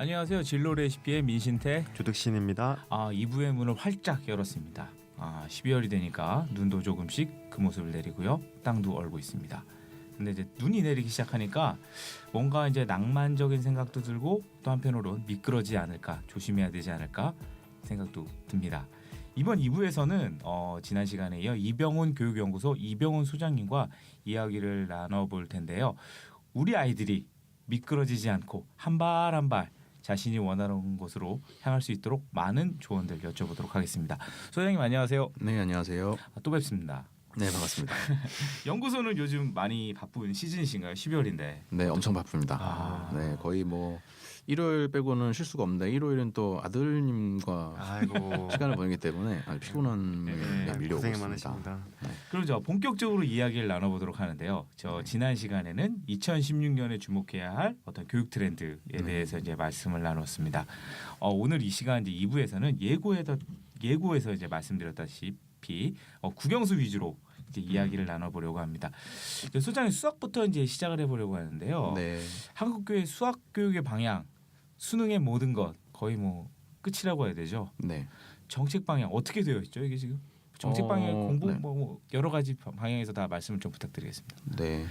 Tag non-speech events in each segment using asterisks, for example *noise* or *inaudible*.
안녕하세요. 진로 레시피의 민신태. 조득신입니다. 아, 2부의 문을 활짝 열었습니다. 아, 12월이 되니까 눈도 조금씩 그 모습을 내리고요. 땅도 얼고 있습니다. 근데 이제 눈이 내리기 시작하니까 뭔가 이제 낭만적인 생각도 들고 또 한편으로는 미끄러지 않을까 조심해야 되지 않을까 생각도 듭니다. 이번 2부에서는 어, 지난 시간에 이어 이병훈 교육연구소 이병훈 소장님과 이야기를 나눠볼 텐데요. 우리 아이들이 미끄러지지 않고 한 발 한발 자신이 원하는 곳으로 향할 수 있도록 많은 조언들 여쭤보도록 하겠습니다. 소장님 안녕하세요. 네 안녕하세요. 아, 또 뵙습니다. 네 반갑습니다. *laughs* 연구소는 요즘 많이 바쁜 시즌이신가요? 12월인데. 네 엄청 바쁩니다. 아. 네 거의 뭐 일요일 빼고는 쉴 수가 없는데 일요일은 또 아들님과 아이고 *laughs* 시간을 보내기 때문에 아주 피곤한 네, 네, 밀려오고 고생이 있습니다. 많으십니다. 그러죠. 본격적으로 이야기를 나눠보도록 하는데요. 저 지난 시간에는 2016년에 주목해야 할 어떤 교육 트렌드에 대해서 이제 말씀을 나눴습니다. 어, 오늘 이 시간 이제 2부에서는 예고에서 예고에서 이제 말씀드렸다시피 어, 국영수 위주로 이제 이야기를 나눠보려고 합니다. 소장님 수학부터 이제 시작을 해보려고 하는데요. 네. 한국 교회 수학 교육의 방향, 수능의 모든 것 거의 뭐 끝이라고 해야 되죠. 네. 정책 방향 어떻게 되어 있죠 이게 지금 정책 방향 어, 공부 네. 뭐, 뭐 여러 가지 방향에서 다 말씀을 좀 부탁드리겠습니다. 네.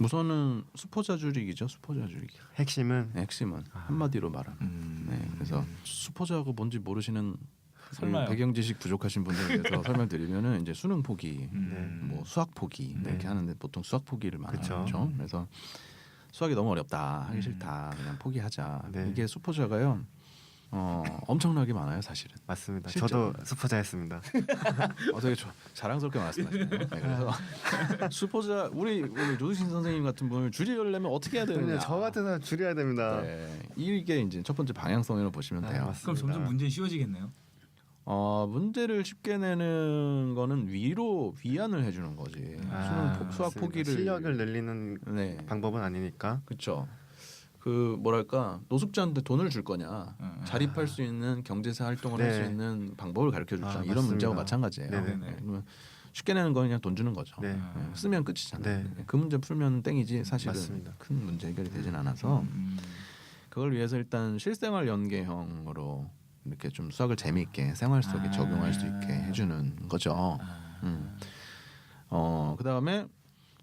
우선은 수포자 줄이기죠. 수포자 줄이기. 핵심은 네, 핵심은 한마디로 말하면. 음. 네. 그래서 수포자가 뭔지 모르시는 설마요? 그 배경 지식 부족하신 분들에 대해서 *laughs* 설명드리면은 이제 수능 포기, 음. 뭐 수학 포기 네. 이렇게 하는데 보통 수학 포기를 많이. 하죠. 그래서 수학이 너무 어렵다, 하기 음. 싫다, 그냥 포기하자. 네. 이게 수포자가요, 어 엄청나게 많아요, 사실은. 맞습니다. 실제로. 저도 수포자였습니다. *laughs* 어, 되게 조, 자랑스럽게 말씀하시네요. 네, 그래서 *laughs* 수포자 우리 우리 조두신 선생님 같은 분을 줄이려면 어떻게 해야 되느냐? 저 같은 사람 줄여야 됩니다. 네, 이게 이제 첫 번째 방향성이라고 보시면 아, 돼요. 맞습니다. 그럼 점점 문제 쉬워지겠네요. 어 문제를 쉽게 내는 거는 위로 위안을 해주는 거지. 아, 수능 포, 수학 맞습니다. 포기를 실력을 늘리는 네 방법은 아니니까. 그렇죠. 그 뭐랄까 노숙자한테 돈을 줄 거냐 음. 자립할 수 있는 경제사 활동을 네. 할 수 있는 방법을 가르쳐 줄 아, 거냐 이런 맞습니다. 문제와 마찬가지예요. 네네네. 네, 그러면 쉽게 내는 건 그냥 돈 주는 거죠. 네. 네, 쓰면 끝이잖아요. 네. 그 문제 풀면 땡이지 사실은 맞습니다. 큰 문제 해결이 되진 않아서 음. 그걸 위해서 일단 실생활 연계형으로 이렇게 좀 수학을 재미있게 생활 속에 아. 적용할 수 있게 해주는 거죠. 아. 음. 어, 그 다음에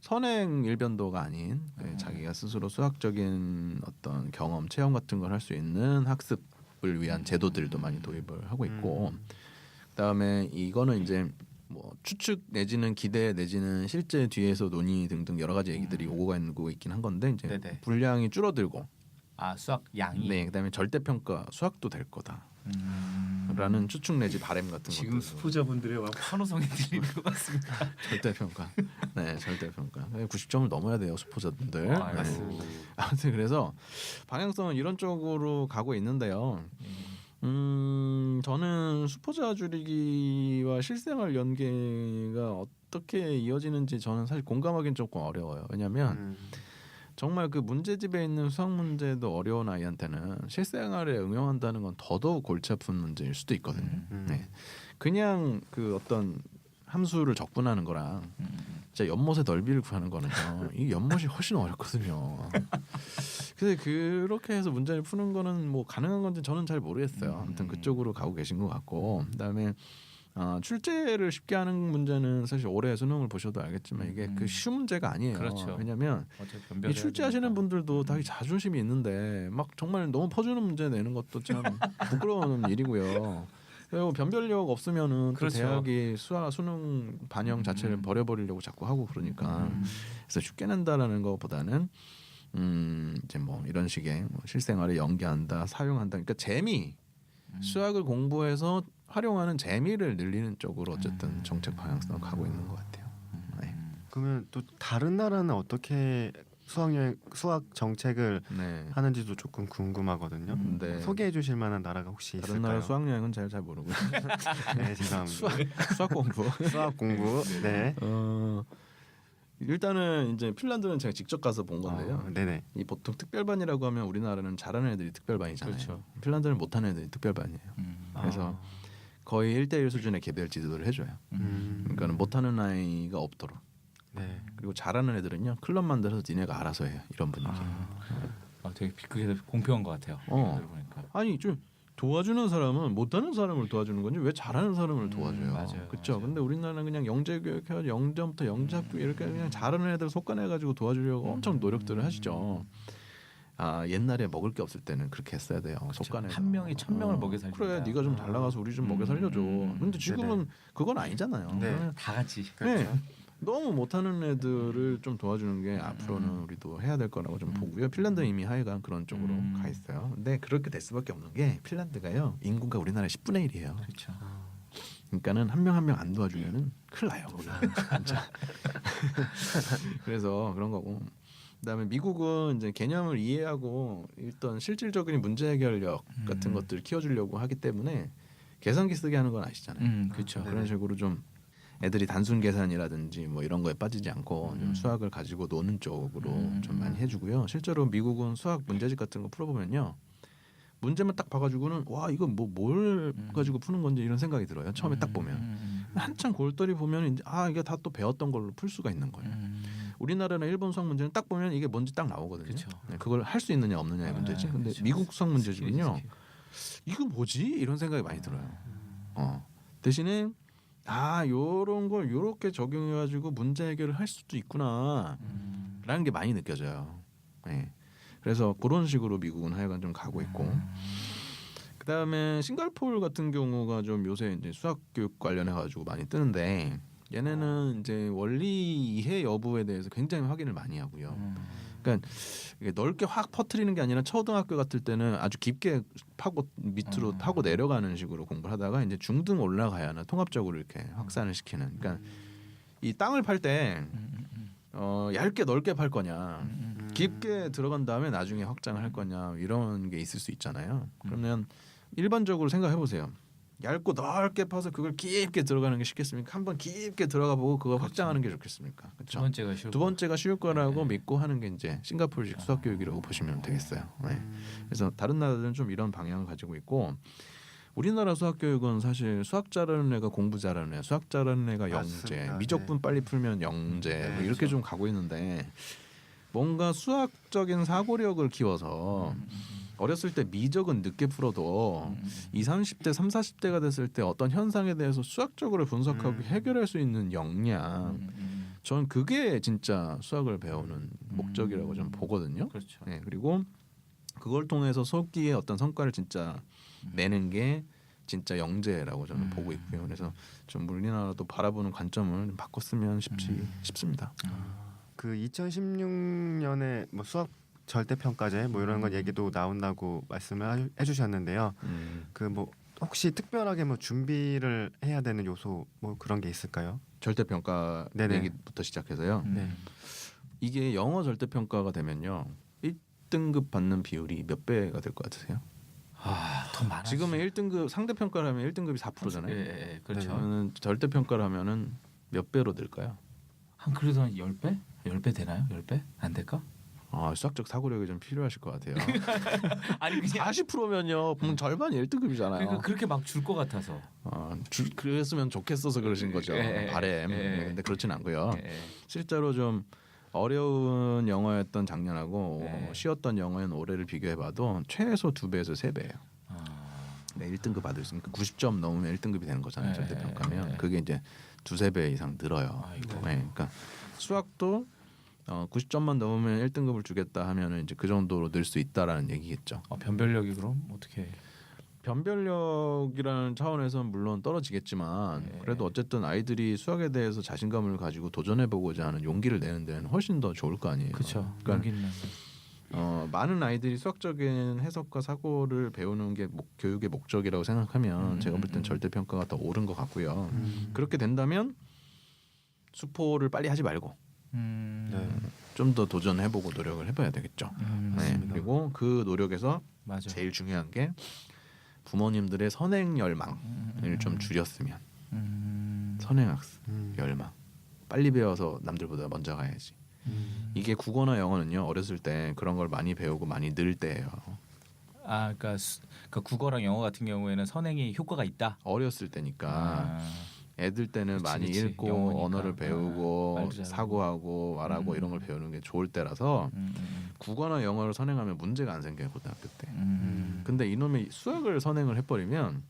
선행 일변도가 아닌 그 음. 자기가 스스로 수학적인 어떤 경험, 체험 같은 걸 할 수 있는 학습을 위한 제도들도 많이 도입을 하고 있고, 음. 그 다음에 이거는 이제 뭐 추측 내지는 기대 내지는 실제 뒤에서 논의 등등 여러 가지 얘기들이 오고 가고 있긴 한 건데 이제 음. 네네. 분량이 줄어들고, 아 수학 양이. 네, 그다음에 절대 평가 수학도 될 거다. 음. 라는 추측 내지 바램 같은 지금 것도 수포자분들의 막 환호성이 들리는 것 같습니다. *laughs* 절대 평가. 네, 절대 평가. 90점을 넘어야 돼요, 수포자분들. 아이고. 맞습니다. 아무튼 그래서 방향성은 이런 쪽으로 가고 있는데요. 음, 저는 수포자 줄이기와 실생활 연계가 어떻게 이어지는지 저는 사실 공감하기는 조금 어려워요. 왜냐하면 음. 정말 그 문제집에 있는 수학 문제도 어려운 아이한테는 실생활에 응용한다는 건 더더욱 골치 아픈 문제일 수도 있거든요. 음. 네. 그냥 그 어떤 함수를 적분하는 거랑 음. 진짜 연못의 넓이를 구하는 거는요. *laughs* 이 연못이 훨씬 어렵거든요. 그래서 그렇게 해서 문제를 푸는 거는 뭐 가능한 건지 저는 잘 모르겠어요. 아무튼 그쪽으로 가고 계신 것 같고 그다음에 어, 출제를 쉽게 하는 문제는 사실 올해 수능을 보셔도 알겠지만 이게 그 쉬운 문제가 아니에요. 그렇죠. 왜냐하면 이 출제하시는 되니까. 분들도 다 자존심이 있는데 막 정말 너무 퍼주는 문제 내는 것도 참 *laughs* 부끄러운 일이고요. 그리고 변별력 없으면은 또 그렇죠. 대학이 수학 수능 반영 자체를 음. 버려버리려고 자꾸 하고 그러니까 음. 그래서 쉽게 낸다라는 것보다는 음 이제 뭐 이런 식의 뭐 실생활에 연계한다 사용한다 그러니까 재미 음. 수학을 공부해서 활용하는 재미를 늘리는 쪽으로 어쨌든 음. 정책 방향성을 가고 있는 것 같아요. 네. 그러면 또 다른 나라는 어떻게 수학 여행 수학 정책을 네. 하는지도 조금 궁금하거든요. 음, 네. 소개해 주실 만한 나라가 혹시 다른 있을까요? 나라 수학 여행은 잘 잘 모르고 *laughs* 네, *laughs* 죄송합니다. 수학 수학 공부. 수학 공부. *laughs* 네. 어 일단은 이제 핀란드는 제가 직접 가서 본 건데요. 어, 네네. 이 보통 특별반이라고 하면 우리나라는 잘하는 애들이 특별반이잖아요. 그렇죠. 핀란드는 못하는 애들이 특별반이에요. 음. 그래서 거의 1대1 수준의 개별 지도를 해줘요. 음. 그러니까 못하는 아이가 없도록. 네. 그리고 잘하는 애들은요 클럽 만들어서 니네가 알아서 해요. 이런 분위기. 아. 아, 되게 그게 공평한 것 같아요. 어. 아니 좀 도와주는 사람은 못하는 사람을 도와주는 건지 왜 잘하는 사람을 음, 도와줘요? 맞아요, 그렇죠. 맞아요. 근데 우리나라는 그냥 영재 교육 해가지고 영점부터 영작교 이렇게 그냥 잘하는 애들 속아내가지고 도와주려고 엄청 노력들을 하시죠. 아 옛날에 먹을 게 없을 때는 그렇게 했어야 돼요. 속아내 한 명이 천 명을 먹여 살린다. 그래, 네가 좀 잘 나가서 우리 좀 먹여 살려줘. 음, 근데 지금은 그건 아니잖아요. 네. 다 같이. 그렇죠. 네. 너무 못하는 애들을 좀 도와주는 게 앞으로는 우리도 해야 될 거라고 좀 음. 보고요. 핀란드 는 이미 하여간 그런 쪽으로 음. 가 있어요. 근데 그렇게 될 수밖에 없는 게 핀란드가요 인구가 우리나라 10분의 1이에요. 그렇죠. 그러니까는 한 명 한 명 안 도와주면은 큰일 나요. 아. 진짜. *laughs* 그래서 그런 거고. 그다음에 미국은 이제 개념을 이해하고 일단 실질적인 문제 해결력 같은 음. 것들을 키워주려고 하기 때문에 계산기 쓰게 하는 건 아시잖아요. 음, 그렇죠. 그런 식으로 좀 애들이 단순 계산이라든지 뭐 이런 거에 빠지지 않고 좀 음. 수학을 가지고 노는 쪽으로 음. 좀 많이 해주고요. 실제로 미국은 수학 문제집 같은 거 풀어보면요. 문제만 딱 봐가지고는 와 이거 뭐뭘 음. 가지고 푸는 건지 이런 생각이 들어요. 처음에 딱 음, 보면 음, 한참 골똘히 보면 이제 아 이게 다 또 배웠던 걸로 풀 수가 있는 음, 거예요. 음. 우리나라나 일본 수학 문제는 딱 보면 이게 뭔지 딱 나오거든요. 그쵸. 네, 그걸 할 수 있느냐 없느냐의 아, 문제지. 근데 그쵸. 미국. 스킬, 스킬. 이거 뭐지 이런 생각이 많이 들어요. 어. 대신에 아 요런 걸 요렇게 적용해 가지고 문제 해결을 할 수도 있구나 라는 음. 게 많이 느껴져요. 네. 그래서 그런 식으로 미국은 하여간 좀 가고 있고 음. 그다음에 싱가포르 같은 경우가 좀 요새 이제 수학 교육 관련해 가지고 많이 뜨는데 얘네는 이제 원리 이해 여부에 대해서 굉장히 확인을 많이 하고요. 음. 이게 넓게 확 퍼트리는 게 아니라 초등학교 같을 때는 아주 깊게 파고 밑으로 음. 파고 내려가는 식으로 공부를 하다가 이제 중등 올라가야는 통합적으로 이렇게 확산을 시키는. 그러니까 이 땅을 팔때 음, 음, 어, 얇게 넓게 팔 거냐, 음, 음. 깊게 들어간 다음에 나중에 확장을 할 거냐 이런 게 있을 수 있잖아요. 그러면 일반적으로 생각해 보세요. 얇고 넓게 파서 그걸 깊게 들어가는 게 쉽겠습니까? 한번 깊게 들어가 보고 그거 확장하는 게 좋겠습니까? 두 그렇죠. 번째가 쉬울 두 번째가 쉬울 거라고 네. 믿고 하는 게 이제 싱가포르식 수학 교육이라고 보시면 되겠어요. 네. 그래서 다른 나라들은 좀 이런 방향을 가지고 있고 우리나라 수학 교육은 사실 수학 잘하는 애가 공부 잘하는 애, 수학 잘하는 애가 영재, 맞습니다. 미적분 빨리 풀면 영재 네, 뭐 이렇게 좀 가고 있는데 뭔가 수학적인 사고력을 키워서 음, 음, 어렸을 때 미적은 늦게 풀어도 음, 음. 20, 30대, 3, 40대가 됐을 때 어떤 현상에 대해서 수학적으로 분석하고 음. 해결할 수 있는 역량 음, 음. 전 그게 진짜 수학을 배우는 목적이라고 좀 보거든요. 그렇죠. 네, 그리고 그걸 통해서 속기에 어떤 성과를 진짜 내는 게 진짜 영재라고 저는 음. 보고 있고요. 그래서 좀 우리나라도 바라보는 관점을 좀 바꿨으면 싶지 음. 싶습니다. 그 2016년에 뭐 수학 절대 평가제 뭐 이런 건 얘기도 나온다고 말씀을 하- 해주셨는데요. 음. 그 뭐 혹시 특별하게 뭐 준비를 해야 되는 요소 뭐 그런 게 있을까요? 절대 평가 네네. 얘기부터 시작해서요. 음. 네. 이게 영어 절대 평가가 되면요. 1등급 받는 비율이 몇 배가 될 것 같으세요? 아, 더 많아. 지금은 1등급 상대 평가를 하면 1등급이 4%잖아요. 예, 예, 그렇죠. 저는 절대 평가를 하면은 몇 배로 될까요? 한 그래도 한 10배? 10배 되나요? 10배? 안 될까? 아, 수학적 사고력이 좀 필요하실 것 같아요. *laughs* 아니 그냥 40%면요. 그럼 절반이 1등급이잖아요. 그러니까 그렇게 막 줄 것 같아서. 아, 줄, 그랬으면 좋겠어서 그러신 거죠. 예, 예, 바램. 예, 예. 네, 근데 그렇진 않고요. 예, 예. 실제로 좀 어려운 영어였던 작년하고 네. 쉬웠던 영어연 올해를 비교해봐도 최소 두 배에서 세 배예요. 아, 네, 1등급 받을 수 있으니까 90점 넘으면 1등급이 되는 거잖아요. 네, 절대 평가면 네. 그게 이제 두세 배 이상 늘어요. 아이고. 네, 그러니까 수학도 어, 90점만 넘으면 1등급을 주겠다 하면은 이제 그 정도로 늘 수 있다라는 얘기겠죠. 어, 변별력이 그럼 어떻게? 변별력이라는 차원에서 물론 떨어지겠지만 네. 그래도 어쨌든 아이들이 수학에 대해서 자신감을 가지고 도전해 보고자 하는 용기를 내는 데는 훨씬 더 좋을 거 아니에요. 그렇죠. 그러니까 어, 많은 아이들이 수학적인 해석과 사고를 배우는 게 목- 교육의 목적이라고 생각하면 음, 제가 볼 음, 땐 절대 평가가 더 옳은 것 같고요. 음. 그렇게 된다면 수포를 빨리 하지 말고 음, 네. 좀 더 도전해보고 노력을 해봐야 되겠죠. 음, 네, 맞습니다. 그리고 그 노력에서 맞아. 제일 중요한 게 부모님들의 선행 열망을 음, 좀 줄였으면 음, 선행학습 음. 열망 빨리 배워서 남들보다 먼저 가야지. 음. 이게 국어나 영어는요 어렸을 때 그런 걸 많이 배우고 많이 늘 때예요. 아, 그러니까, 수, 그러니까 국어랑 영어 같은 경우에는 선행이 효과가 있다. 어렸을 때니까 아, 애들 때는 그치, 많이 그치. 읽고 영어니까. 언어를 아, 배우고 잘하고. 사고하고 말하고 음. 이런 걸 배우는 게 좋을 때라서 음, 음, 국어나 영어를 선행하면 문제가 안 생겨요 고등학교 때. 음. 근데 이놈이 수학을 선행을 해버리면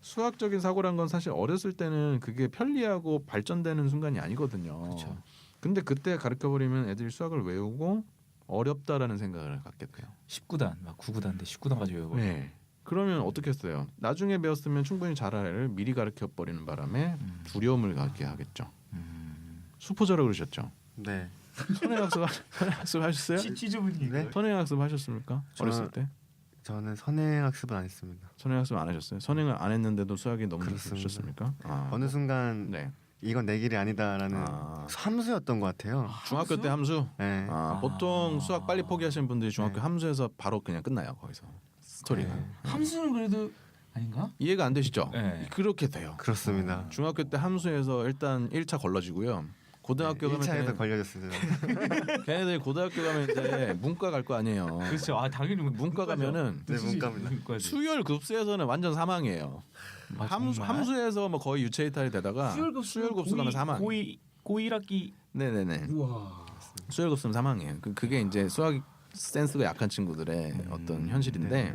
수학적인 사고란 건 사실 어렸을 때는 그게 편리하고 발전되는 순간이 아니거든요. 그렇죠. 근데 그때 가르쳐 버리면 애들이 수학을 외우고 어렵다라는 생각을 갖게 돼요. 19단 막 9구단인데 19단까지 외우고. 네. 그러면 어떻게 했어요? 나중에 배웠으면 충분히 잘할 애를 미리 가르쳐 버리는 바람에 음. 두려움을 갖게 하겠죠. 음. 수포자라 그러셨죠. 네. 선행학습 선행학습 하셨어요? 치즈분이 네? 선행학습 하셨습니까? 저는- 어렸을 때 저는 선행학습은 안 했습니다. 선행학습 안 하셨어요? 선행을 안 했는데도 수학이 너무. 좋으셨습니까? 아, 어느 순간 네. 이건 내 길이 아니다라는 아. 함수였던 것 같아요. 중학교 때 함수. 네. 아, 아. 보통 수학 빨리 포기하시는 분들이 중학교 네. 함수에서 바로 그냥 끝나요 거기서 스토리가 네. 함수는 그래도 아닌가? 이해가 안 되시죠? 네. 그렇게 돼요. 그렇습니다. 중학교 때 함수에서 일단 1차 걸러지고요. 고등학교 가면 1차에서 걔네- 걸려졌습니다. *laughs* 걔네들 고등학교 가면 이제 문과 갈 거 아니에요. 그렇죠. 아 당연히 문과 가면은 네, 문과입니다. 수열 급수에서는 완전 사망이에요. 아, 함수? 함수에서 뭐 거의 유체 이탈이 되다가 수열 급수 수열 급수 가면 사망. 고이 1학기 네네네. 우와. 수열 급수는 사망이에요. 그, 그게 이제 수학 센스가 약한 친구들의 음, 어떤 현실인데 네.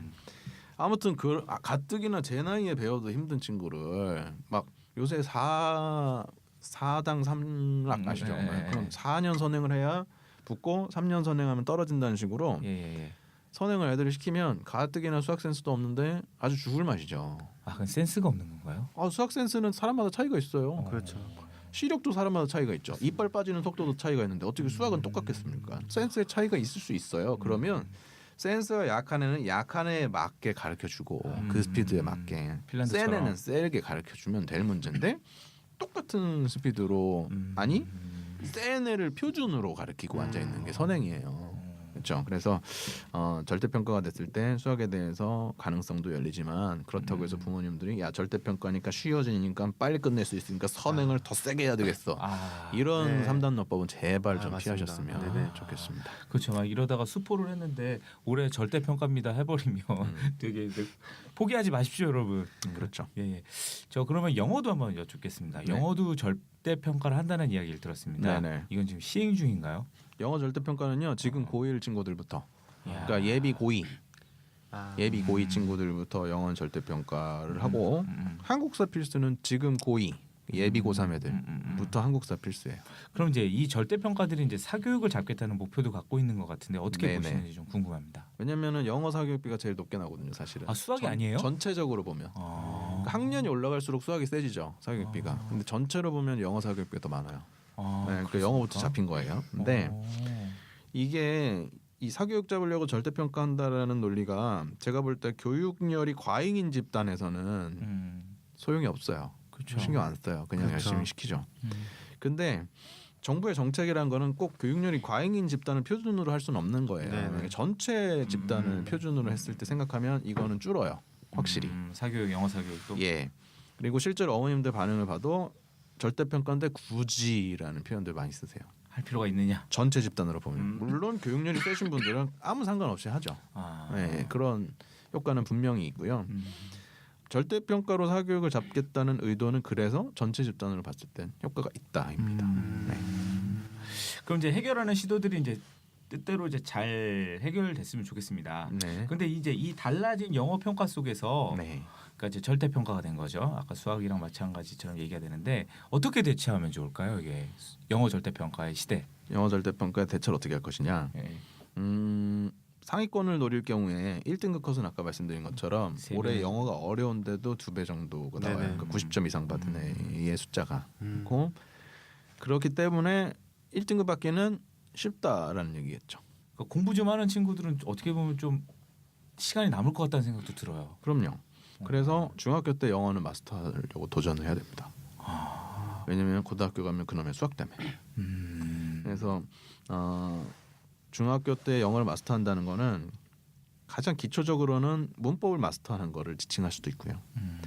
아무튼 그 아, 가뜩이나 제 나이에 배워도 힘든 친구를 막 요새 4 4당 3락 음, 아시죠? 예, 예, 그럼 예. 4년 선행을 해야 붙고 3년 선행하면 떨어진다는 식으로 예예 예. 선행을 애들이 시키면 가뜩이나 수학 센스도 없는데 아주 죽을 맛이죠. 아 그건 센스가 없는 건가요? 아, 수학 센스는 사람마다 차이가 있어요. 어. 그렇죠. 시력도 사람마다 차이가 있죠. 이빨 빠지는 속도도 차이가 있는데 어떻게 수학은 똑같겠습니까? 센스의 차이가 있을 수 있어요. 그러면 센스가 약한 애는 약한 애에 맞게 가르쳐 주고 음. 그 스피드에 맞게 핀란드처럼. 센 애는 세게 가르쳐 주면 될 문제인데 똑같은 스피드로 음. 아니 센 애를 표준으로 가르치고 앉아 있는 게 선행이에요. 그렇죠. 그래서 어, 절대 평가가 됐을 때 수학에 대해서 가능성도 열리지만 그렇다고 해서 음. 부모님들이 야 절대 평가니까 쉬워지니까 빨리 끝낼 수 있으니까 선행을 더 세게 해야 되겠어. 아 이런 네. 삼 3단 너법은 제발 아, 좀 맞습니다. 피하셨으면 네네. 좋겠습니다. 그렇죠. 막 이러다가 수포를 했는데 올해 절대 평가입니다 해버리면 음. *laughs* 되게 포기하지 마십시오, 여러분. 그렇죠. 예, 예. 저 그러면 영어도 한번 여쭙겠습니다. 네. 영어도 절대 평가를 한다는 이야기를 들었습니다. 네네. 이건 지금 시행 중인가요? 영어 절대 평가는요. 지금 고1 친구들부터 야. 그러니까 예비 고2 아, 예비 고2 친구들부터 영어 절대 평가를 하고 음, 음. 한국사 필수는 지금 고2 예비 고3 애들부터 음, 음, 음. 한국사 필수예요. 그럼 이제 이 절대 평가들이 이제 사교육을 잡겠다는 목표도 갖고 있는 것 같은데 어떻게 네네. 보시는지 좀 궁금합니다. 왜냐면은 영어 사교육비가 제일 높게 나거든요, 사실은. 아 수학이 전- 아니에요? 전체적으로 보면 아. 그러니까 학년이 올라갈수록 수학이 세지죠, 사교육비가. 아. 근데 전체로 보면 영어 사교육비가 더 많아요. 아, 네, 그러니까 그렇습니까? 영어부터 잡힌 거예요. 근데 어. 이게 이 사교육 잡으려고 절대 평가한다라는 논리가 제가 볼 때 교육열이 과잉인 집단에서는 음, 소용이 없어요. 그렇죠. 신경 안 써요. 그냥 그렇죠. 열심히 시키죠. 음. 근데 정부의 정책이란 거는 꼭 교육열이 과잉인 집단을 표준으로 할 수는 없는 거예요. 네네. 그러니까 전체 집단을 음. 표준으로 했을 때 생각하면 이거는 줄어요. 확실히. 음, 사교육 영어 사교육도 예. 그리고 실제로 어머님들 반응을 봐도 절대 평가인데 굳이라는 표현들 많이 쓰세요. 할 필요가 있느냐? 전체 집단으로 보면 음. 물론 교육열이 세신 분들은 아무 상관없이 하죠. 아, 예, 그런 효과는 분명히 있고요. 음. 절대 평가로 사교육을 잡겠다는 의도는 그래서 전체 집단으로 봤을 땐 효과가 있다입니다. 음. 네. 그럼 이제 해결하는 시도들이 이제 뜻대로 이제 잘 해결됐으면 좋겠습니다. 네. 근데 이제 이 달라진 영어 평가 속에서 네. 그러니까 이제 절대 평가가 된 거죠. 아까 수학이랑 마찬가지처럼 얘기가 되는데 어떻게 대처하면 좋을까요? 이게 영어 절대 평가의 시대. 영어 절대 평가의 대처를 어떻게 할 것이냐? 예. 음, 상위권을 노릴 경우에 1등급 컷은 아까 말씀드린 것처럼 세 올해 배. 영어가 어려운데도 두 배 정도가 나와요. 네네. 그러니까 90점 이상 받은 음. 애의 숫자가. 음. 고 그렇기 때문에 1등급 받기는 쉽다라는 얘기겠죠. 그러니까 공부 좀 하는 친구들은 어떻게 보면 좀 시간이 남을 것 같다는 생각도 들어요. 그럼요. 그래서 중학교 때 영어는 마스터하려고 도전을 해야 됩니다. 왜냐면 고등학교 가면 그놈의 수학 때문에. 음. 그래서 어, 중학교 때 영어를 마스터한다는 거는 가장 기초적으로는 문법을 마스터하는 거를 지칭할 수도 있고요. 음.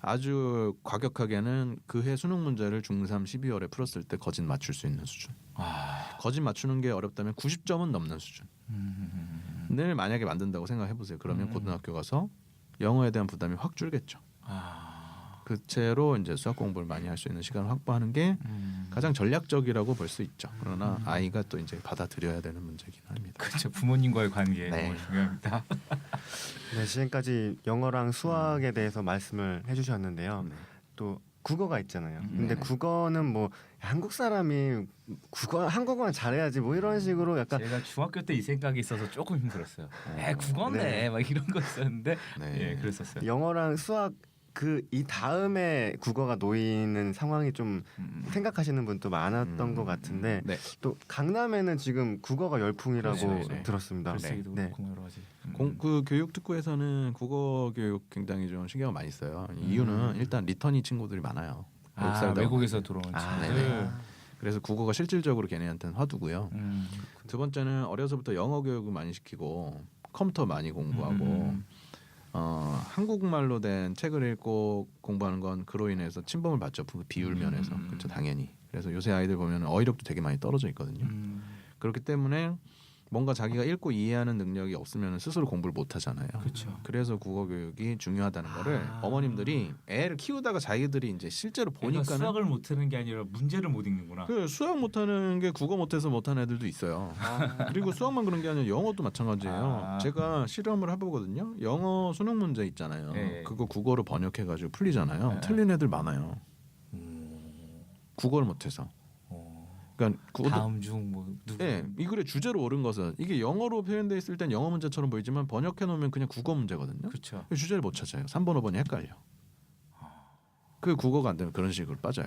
아주 과격하게는 그해 수능 문제를 중3 12월에 풀었을 때 거짓 맞출 수 있는 수준. 아. 거짓 맞추는 게 어렵다면 90점은 넘는 수준. 음. 늘 만약에 만든다고 생각해 보세요. 그러면 음. 고등학교 가서 영어에 대한 부담이 확 줄겠죠. 아. 그 채로 이제 수학 공부를 많이 할 수 있는 시간을 확보하는 게 음. 가장 전략적이라고 볼 수 있죠. 그러나 아이가 또 이제 받아들여야 되는 문제긴 합니다. 그렇죠. 부모님과의 관계 네. 중요합니다. *laughs* 네, 지금까지 영어랑 수학에 대해서 말씀을 해주셨는데요. 네. 또 국어가 있잖아요. 음. 근데 네네. 국어는 뭐 한국 사람이 국어 한국어만 잘해야지 뭐 이런 식으로 약간 제가 중학교 때 이 생각이 있어서 조금 힘들었어요. 에 국어인데 네. 막 이런 거 있었는데 네. 예 그랬었어요. 영어랑 수학 그 이 다음에 국어가 놓이는 상황이 좀 음, 생각하시는 분도 많았던 음. 것 같은데 네. 또 강남에는 지금 국어가 열풍이라고 그렇죠, 네. 들었습니다. 글쓰기도 네. 그렇고 여러 가지. 음. 공, 그 교육 특구에서는 국어 교육 굉장히 좀 신경을 많이 써요. 이유는 음. 일단 리턴이 친구들이 많아요. 외국 아, 외국에서 들어온 아, 친구들. 네네. 그래서 국어가 실질적으로 걔네한테는 화두고요. 음. 두 번째는 어려서부터 영어 교육을 많이 시키고 컴퓨터 많이 공부하고 음. 어, 한국말로 된 책을 읽고 공부하는 건 그로 인해서 침범을 받죠. 그 비율 면에서 음. 그렇죠 당연히. 그래서 요새 아이들 보면 어휘력도 되게 많이 떨어져 있거든요. 음. 그렇기 때문에 뭔가 자기가 읽고 이해하는 능력이 없으면 스스로 공부를 못 하잖아요. 그렇죠. 그래서 국어 교육이 중요하다는 거를 아. 어머님들이 애를 키우다가 자기들이 이제 실제로 보니까 수학을 못 하는 게 아니라 문제를 못 읽는구나. 그 수학 못 하는 게 국어 못 해서 못 하는 애들도 있어요. 그리고 수학만 그런 게 아니라 영어도 마찬가지예요. 아. 제가 실험을 해 보거든요. 영어 수능 문제 있잖아요. 네. 그거 국어로 번역해 가지고 풀리잖아요. 네. 틀린 애들 많아요. 음. 국어를 못 해서. 어. 그러니까 다음 중뭐 누구? 예, 이 글의 주제로 옳은 것은 이게 영어로 표현돼 있을 땐 영어 문제처럼 보이지만 번역해 놓으면 그냥 국어 문제거든요. 그렇죠. 그 주제를 못 찾아요. 3번, 5번이 헷갈려. 그 국어가 안 되면 그런 식으로 빠져요.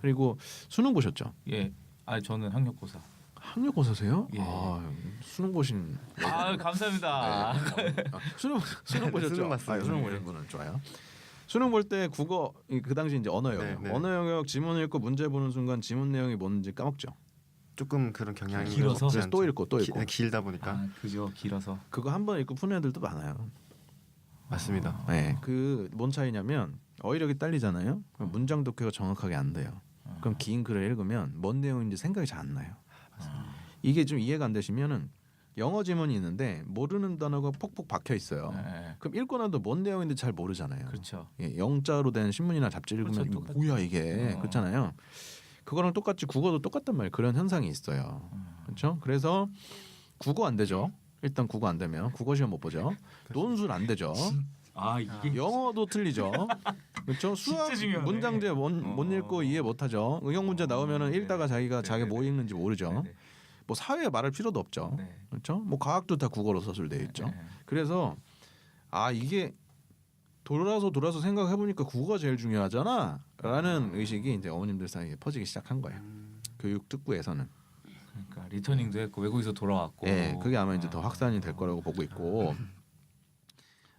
그리고 수능 보셨죠? 예. 아 저는 학력고사. 학력고사세요? 예. 아, 수능 보신 아 감사합니다. 네. 아, *laughs* 수능 수능 보셨죠? 수능 봤어요. 아, 수능 네. 보신 분은 좋아요. 수능 볼 때 국어 이- 그 당시 이제 언어 영역, 네, 네. 언어 영역 지문 읽고 문제 보는 순간 지문 내용이 뭔지 까먹죠. 조금 그런 경향이 길어서? 없지 그래서 또 않죠. 읽고 또 기- 읽고. 네, 길다 보니까 아 그죠 길어서. 그거 한 번 읽고 푸는 애들도 많아요. 맞습니다. 네, 그 뭔 차이냐면 어휘력이 딸리잖아요. 그럼 문장 독해가 정확하게 안 돼요. 그럼 긴 글을 읽으면 뭔 내용인지 생각이 잘 안 나요. 이게 좀 이해가 안 되시면은 영어 지문이 있는데 모르는 단어가 폭폭 박혀 있어요. 예. 그럼 읽고 나도 뭔 내용인지 잘 모르잖아요. 그렇죠. 예, 영자로 된 신문이나 잡지 읽으면 그렇죠, 똑같죠. 뭐야 이게 어. 그렇잖아요. 그거랑 똑같이 국어도 똑같단 말이에요. 그런 현상이 있어요. 음. 그렇죠? 그래서 국어 안 되죠. 일단 국어 안 되면 국어 시험 못 보죠. 논술 안 되죠. 아 이게 영어도 틀리죠. 그렇죠? 수학. 문장제 못, 못 어. 읽고 이해 못 하죠. 응용 문제 나오면은 네. 읽다가 자기가 네, 자기 네, 뭐 읽는지 모르죠. 네네. 뭐 사회에 말할 필요도 없죠. 네. 그렇죠? 뭐 과학도 다 국어로 서술되어 있죠. 네. 그래서 아 이게 돌아서 돌아서 생각해 보니까 국어가 제일 중요하잖아라는 의식이 이제 어머님들 사이에 퍼지기 시작한 거예요. 교육 특구에서는. 그러니까 리터닝도 했고 외국에서 돌아왔고. 예, 그게 아마 이제 더 확산이 될 거라고 보고 있고.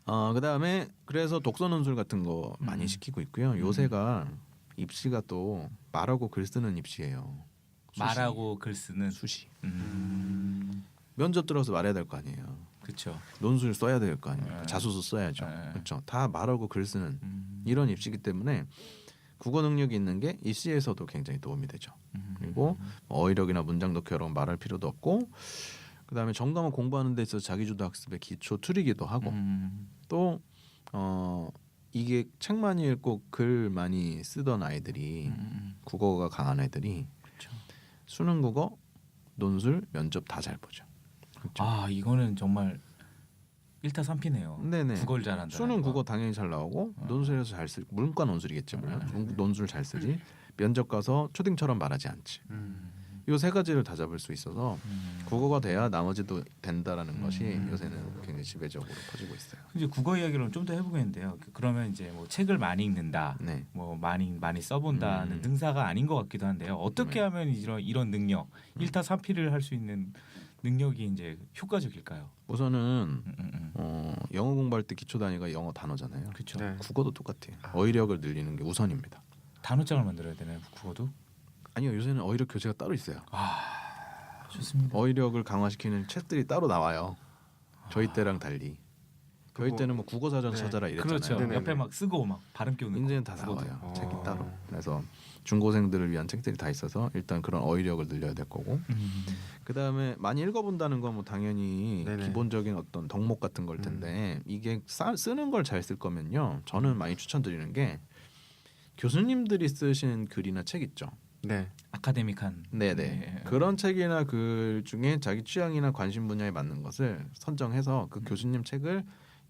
어 그다음에 그래서 독서 논술 같은 거 많이 음. 시키고 있고요. 요새가 입시가 또 말하고 글 쓰는 입시예요. 말하고 글 쓰는. 수시. 음. 면접 들어서 말해야 될 거 아니에요. 그렇죠. 논술 써야 될 거 아니에요. 네. 자소서 써야죠. 네. 그렇죠. 다 말하고 글 쓰는 음. 이런 입시기 때문에 국어 능력이 있는 게 입시에서도 굉장히 도움이 되죠. 음. 그리고 어휘력이나 문장 독해로 말할 필요도 없고 그다음에 정감을 공부하는 데 있어서 자기주도 학습의 기초 틀이기도 하고 음. 또 어, 이게 책 많이 읽고 글 많이 쓰던 아이들이 음. 국어가 강한 애들이. 수능 국어 논술 면접 다 잘 보죠. 그렇죠. 아 이거는 정말 1타 3피네요. 네네. 국어를 잘한다. 수능 국어 당연히 잘 나오고 어. 논술에서 잘 쓰. 문과 논술이겠지 물론 네. 논- 논술 잘 쓰지. 면접 가서 초딩처럼 말하지 않지. 음. 이세 가지를 다 잡을 수 있어서 음. 국어가 돼야 나머지도 된다라는 것이 음. 요새는 굉장히 지배적으로 퍼지고 있어요. 이제 국어 이야기를 좀 더 해보겠는데요. 그- 그러면 이제 뭐 책을 많이 읽는다, 네. 뭐 많이 많이 써본다는 음. 능사가 아닌 것 같기도 한데요. 어떻게 네. 하면 이런 이런 능력, 음. 1타 3피를 할 수 있는 능력이 이제 효과적일까요? 우선은 음, 음, 음. 어, 영어 공부할 때 기초 단위가 영어 단어잖아요. 그렇죠. 네. 국어도 똑같아요. 어휘력을 늘리는 게 우선입니다. 단어장을 만들어야 되나요? 국어도? 아니요, 요새는 어휘력 교재가 따로 있어요. 아 좋습니다. 어휘력을 강화시키는 책들이 따로 나와요. 저희 때랑 달리. 저희 그거- 때는 뭐 국어 사전 네. 찾아라 이랬잖아요. 그렇죠. 네네네. 옆에 막 쓰고 막 발음 끼우는 이제는 거. 다 국어도. 나와요. 어. 책이 따로. 그래서 중고생들을 위한 책들이 다 있어서 일단 그런 어휘력을 늘려야 될 거고 음. 그 다음에 많이 읽어본다는 건 뭐 당연히 네네. 기본적인 어떤 덕목 같은 걸 텐데 이게 싸, 쓰는 걸 잘 쓸 거면요 저는 많이 추천드리는 게 교수님들이 쓰신 글이나 책 있죠. 네. 아카데믹한 네네 네. 그런 책이나 글 중에 자기 취향이나 관심 분야에 맞는 것을 선정해서 그 음. 교수님 책을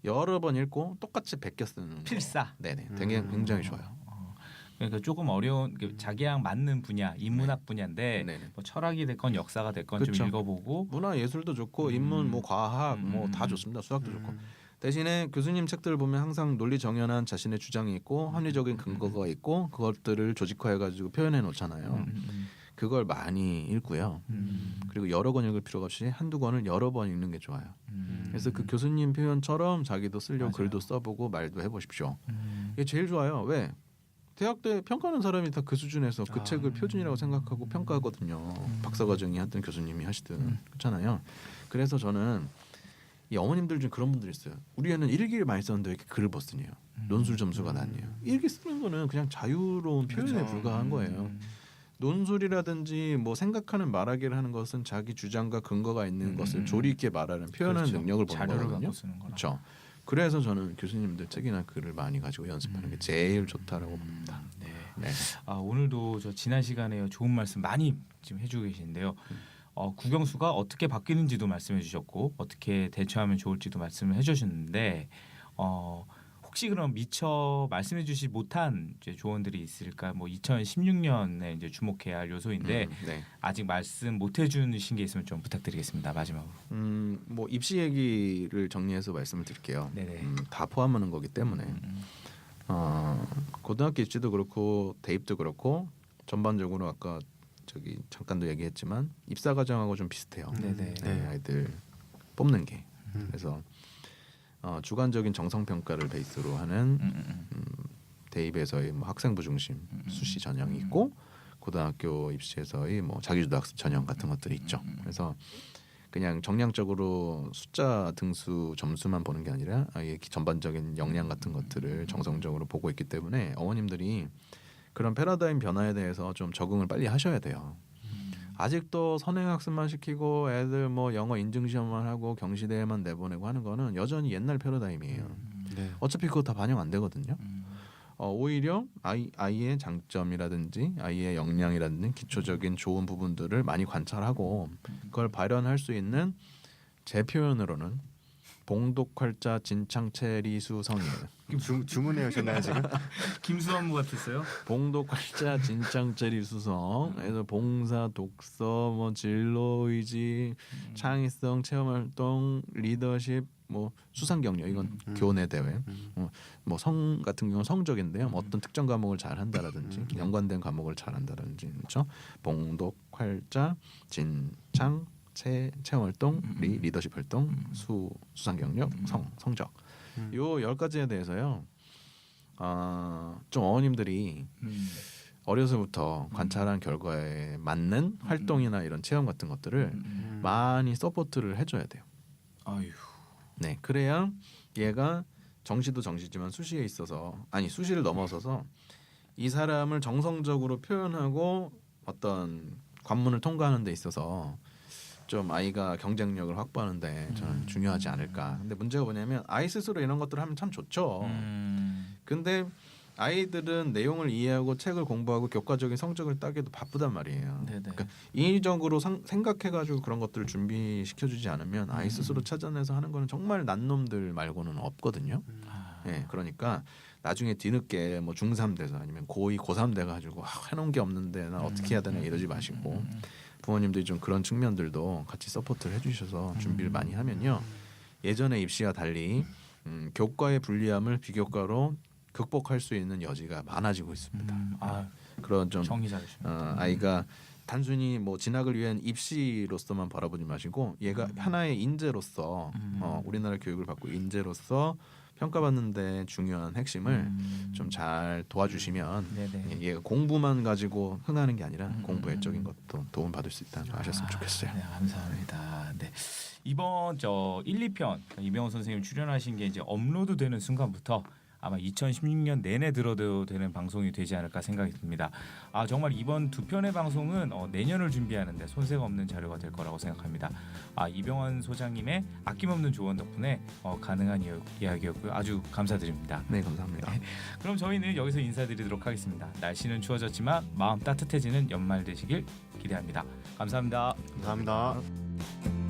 여러 번 읽고 똑같이 베껴 쓰는 거. 필사. 네네 되게 음. 굉장히 좋아요. 어, 그러니까 조금 어려운 그 자기랑 맞는 분야 인문학 분야인데 네네. 뭐 철학이 됐건 역사가 됐건 좀 그쵸. 읽어보고 문화 예술도 좋고 음. 인문 뭐 과학 뭐다 음. 좋습니다. 수학도 좋고 음. 대신에 교수님 책들을 보면 항상 논리 정연한 자신의 주장이 있고 음. 합리적인 근거가 있고 그것들을 조직화해 가지고 표현해 놓잖아요. 음, 음, 그걸 많이 읽고요. 음, 그리고 여러 권 읽을 필요가 없이 한두 권을 여러 번 읽는 게 좋아요. 음, 그래서 그 교수님 표현처럼 자기도 쓰려고 맞아요. 글도 써보고 말도 해보십시오. 음. 이게 제일 좋아요. 왜? 대학 때 평가하는 사람이 다 그 수준에서 그 아. 책을 표준이라고 생각하고 평가하거든요. 박사과정이 하든 교수님이 하시든 음. 그렇잖아요. 그래서 저는 이 어머님들 중 그런 분들 있어요. 우리 애는 일기를 많이 썼는데 왜 이렇게 글을 못 쓰냐. 음. 논술 점수가 낮네요. 일기 쓰는 거는 그냥 자유로운 표현에 그렇죠. 불과한 거예요. 음. 논술이라든지 뭐 생각하는 말하기를 하는 것은 자기 주장과 근거가 있는 음, 것을 음. 조리 있게 말하는 표현하는 그렇죠. 능력을 보는 거거든요. 그렇죠. 그래서 저는 교수님들 책이나 글을 많이 가지고 연습하는 게 음. 제일 좋다라고 봅니다. 네. 네. 아, 오늘도 저 지난 시간에 좋은 말씀 많이 지금 해주고 계신데요. 어, 국영수가 어떻게 바뀌는지도 말씀해 주셨고 어떻게 대처하면 좋을지도 말씀을 해주셨는데 어, 혹시 그럼 미처 말씀해 주지 못한 이제 조언들이 있을까? 뭐 2016년에 이제 주목해야 할 요소인데 음, 네. 아직 말씀 못 해주신 게 있으면 좀 부탁드리겠습니다. 마지막으로. 음, 뭐 입시 얘기를 정리해서 말씀을 드릴게요. 네네. 음, 다 포함하는 거기 때문에 음, 어, 고등학교 입시도 그렇고 대입도 그렇고 전반적으로 아까 저기 잠깐도 얘기했지만 입사 과정하고 좀 비슷해요. 네네. 네, 아이들 뽑는 게 음. 그래서 어, 주관적인 정성 평가를 베이스로 하는 음, 음, 음. 대입에서의 뭐 학생부 중심 음. 수시 전형이 있고 고등학교 입시에서의 뭐 자기주도 학습 전형 같은 것들이 있죠. 음. 그래서 그냥 정량적으로 숫자 등수 점수만 보는 게 아니라 아예 기- 전반적인 역량 같은 것들을 정성적으로 보고 있기 때문에 어머님들이 그런 패러다임 변화에 대해서 좀 적응을 빨리 하셔야 돼요. 아직도 선행학습만 시키고 애들 뭐 영어 인증 시험만 하고 경시대회만 내보내고 하는 거는 여전히 옛날 패러다임이에요. 네. 어차피 그거 다 반영 안 되거든요. 음. 어, 오히려 아이 아이의 장점이라든지 아이의 역량이라든지 기초적인 좋은 부분들을 많이 관찰하고 그걸 발현할 수 있는 제 표현으로는 봉독활자 진창체리수성이에요. 주, 주문해 오셨나요 지금? *laughs* 김수환무 같았어요. 봉독활자 진창체리수성. 그래서 봉사, 독서, 뭐 진로 의지, 창의성, 체험활동, 리더십, 뭐 수상 경력 이건 음. 교내 대회. 음. 뭐성 같은 경우는 성적인데요. 뭐 어떤 특정 과목을 잘 한다라든지 음. 연관된 과목을 잘 한다든지 그렇죠. 봉독, 활자, 진창, 체, 체험 활동, 음. 리, 리더십 활동, 음. 수 수상 경력, 음. 성 성적. 음. 요열 가지에 대해서요. 아, 좀 어머님들이 음. 어려서부터 관찰한 결과에 맞는 활동이나 이런 체험 같은 것들을 음. 많이 서포트를 해줘야 돼요. 아유. 네, 그래야 얘가 정시도 정시지만 수시에 있어서 아니 수시를 넘어서서 이 사람을 정성적으로 표현하고 어떤 관문을 통과하는 데 있어서 좀 아이가 경쟁력을 확보하는데 저는 음. 중요하지 않을까. 근데 문제가 뭐냐면 아이 스스로 이런 것들을 하면 참 좋죠. 음. 근데 아이들은 내용을 이해하고 책을 공부하고 교과적인 성적을 따기도 바쁘단 말이에요. 네네. 그러니까 인위적으로 상- 생각해가지고 그런 것들을 준비시켜주지 않으면 아이 음. 스스로 찾아내서 하는 거는 정말 난 놈들 말고는 없거든요. 아. 예, 그러니까 나중에 뒤늦게 뭐 중3 돼서 아니면 고2, 고3 돼가지고 아, 해놓은 게 없는데 나 어떻게 해야 되나 이러지 마시고 음. 부모님들이 좀 그런 측면들도 같이 서포트를 해주셔서 준비를 음. 많이 하면요 예전의 입시와 달리 음, 교과의 불리함을 비교과로 극복할 수 있는 여지가 많아지고 있습니다. 음. 아, 그런 좀 정리. 어, 아이가 단순히 뭐 진학을 위한 입시로서만 바라보지 마시고 얘가 하나의 인재로서 음. 어, 우리나라 교육을 받고 인재로서 평가받는데 중요한 핵심을 음. 좀잘 도와주시면 네네. 얘가 공부만 가지고 흥하는 게 아니라 음, 공부 음, 외적인 음. 것도 도움 받을 수 있다는 거 아셨으면 좋겠어요. 네, 감사합니다. 네. 이번 저 1, 2편 이병헌 선생님 출연하신 게 이제 업로드되는 순간부터 아마 2016년 내내 들어도 되는 방송이 되지 않을까 생각이 듭니다. 아 정말 이번 두 편의 방송은 어, 내년을 준비하는데 손색 없는 자료가 될 거라고 생각합니다. 아 이병헌 소장님의 아낌없는 조언 덕분에 어, 가능한 이야- 이야기였고요. 아주 감사드립니다. 네 감사합니다. 그럼 저희는 여기서 인사드리도록 하겠습니다. 날씨는 추워졌지만 마음 따뜻해지는 연말 되시길 기대합니다. 감사합니다. 감사합니다.